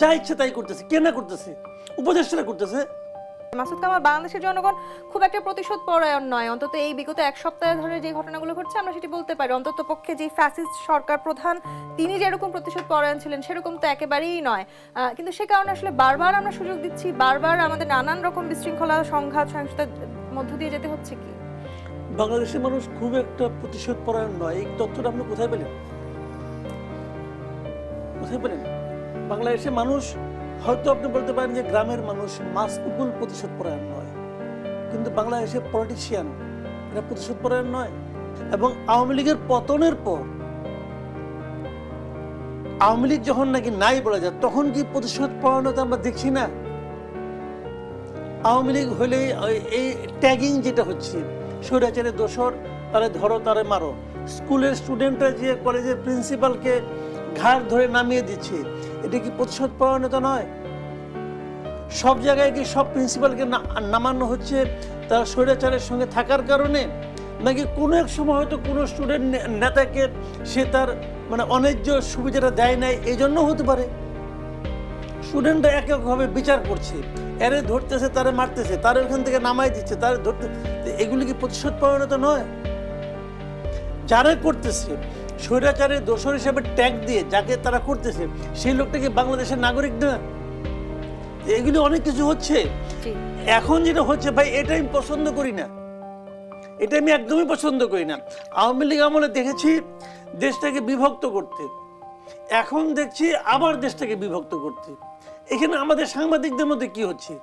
যা ইচ্ছে তাই করতেছে কে না করতেছে উপদেষ্টারা করতেছে। মাসুদ কামাল বাংলাদেশের জনগণ খুব একটা প্রতিশোধ পরায়ণ নয়। অন্তত এই বিগত এক সপ্তাহ ধরে যে ঘটনাগুলো ঘটছে আমরা সেটি বলতে পারি। অন্তত পক্ষে যে ফ্যাসিস্ট সরকার প্রধান তিনি যেরকম প্রতিশোধ পরায়ণ ছিলেন সেরকম তো একেবারেই নয়। কিন্তু সে কারণে আসলে বারবার আমরা সুযোগ দিচ্ছি বারবার আমাদের নানান রকম বিশৃঙ্খলা সংঘাত সহিংসতার মধ্য দিয়ে যেতে হচ্ছে কি? বাংলাদেশের মানুষ খুব একটা প্রতিশোধ পরায়ণ নয়। এই তথ্যটা আপনি কোথায় পেলেন? কোথায় পেলেন? বাংলাদেশের মানুষ, হয়তো আপনি বলতে পারেন যে গ্রামের মানুষ মাস উকুল প্রতিশোধ পরায়ণ নয়। কিন্তু বাংলাদেশের পলিটিশিয়ান এরা প্রতিশোধ পরায়ণ নয় এবং আওয়ামী লীগের পতনের পর, আওয়ামী লীগ যখন নাকি নাই বলা যায়, তখন কি প্রতিশোধ পরায়ণতা আমরা দেখছি না? আওয়ামী লীগ হলে এই ট্যাগিং যেটা হচ্ছে স্বৈরাচারের দোসর তারে ধরো, তারে মারো। স্কুলের স্টুডেন্টরা যে কলেজের প্রিন্সিপালকে ঘাড় ধরে নামিয়ে দিচ্ছে। এটা কি প্রতিশোধ পরায়ণতা নয়? সব জায়গায় কি সব প্রিন্সিপালকে নামানো হচ্ছে তার স্বৈরাচারের সঙ্গে থাকার কারণে? নাকি কোনো এক সময় হয়তো কোনো স্টুডেন্ট নেতাকে সে তার মানে অন্যায্য সুবিধাটা দেয় নাই এই জন্য হতে পারে? স্টুডেন্টরা এক একভাবে বিচার করছে। এরে ধরতেছে, তারে মারতেছে, তার ওখান থেকে নামাই দিচ্ছে, তার ধরতে, এগুলি কি প্রতিশোধ পরিণত নয়? যারা করতেছে স্বৈরাচারের দোষর হিসেবে ট্যাগ দিয়ে যাকে তারা করতেছে সেই লোকটা কি বাংলাদেশের নাগরিক না? এগুলি অনেক কিছু হচ্ছে। এখন যেটা হচ্ছে ভাই এটা আমি পছন্দ করি না। এটা আমি একদমই পছন্দ করি না। আওয়ামী লীগ আমলে দেখেছি দেশটাকে বিভক্ত করতে। এখন দেখছি আবার দেশটাকে বিভক্ত করতে। এখানে আমাদের সাংবাদিকদের মধ্যে কি হচ্ছে?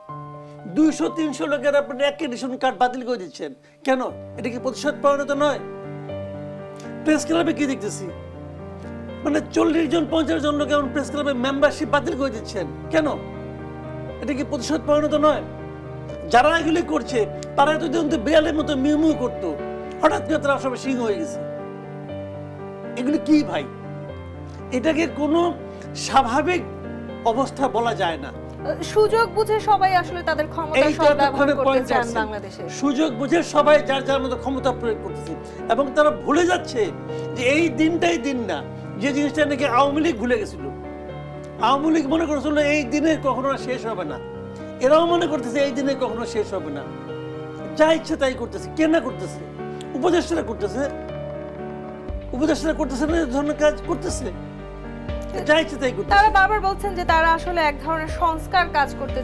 দুইশো তিনশো লোকের আপনি অ্যাক্রেডিশন কার্ড বাতিল করে দিচ্ছেন। কেন? এটা কি প্রতিশোধ পরিণত নয়? প্রেস ক্লাবে কি দেখতেছি। মানে চল্লিশ জন, পঞ্চাশ জন লোক এমন প্রেস ক্লাবে মেম্বারশিপ বাতিল করে দিচ্ছেন। কেন? এটা কি প্রতিশোধ পরিণত নয়? যারা এগুলি করছে, তারা এতদিন তো বিড়ালের মতো মিউ মিউ করতো। হঠাৎ করে তারা সবাই সিংহ হয়ে গেছে। এগুলি কি ভাই? এটাকে কোনো স্বাভাবিক অবস্থা বলা যায় না। সুযোগ বুঝে সবাই আসলে তাদের ক্ষমতা এই সদ্ব্যবহার করতে চান বাংলাদেশে। সুযোগ বুঝে সবাই যার যার মতো ক্ষমতা প্রয়োগ করতেছে। এবং তারা ভুলে যাচ্ছে যে এই দিনটাই দিন না। যে জিনিসটা নাকি আওয়ামী লীগ ভুলে গেছিল। আওয়ামী লীগ মনে করেছিল এই দিনে কখনো শেষ হবে না। এরাও মনে করতেছে এই দিনে কখনো শেষ হবে না। যা ইচ্ছে তাই করতেছে কে না করতেছে উপদেষ্টারা করতেছে। উপদেষ্টারা করতেছে না ধরনের কাজ করতেছে। তাই তারা বারবার বলছেন যে তারা আসলে এক ধরনের সংস্কার কাজ করতে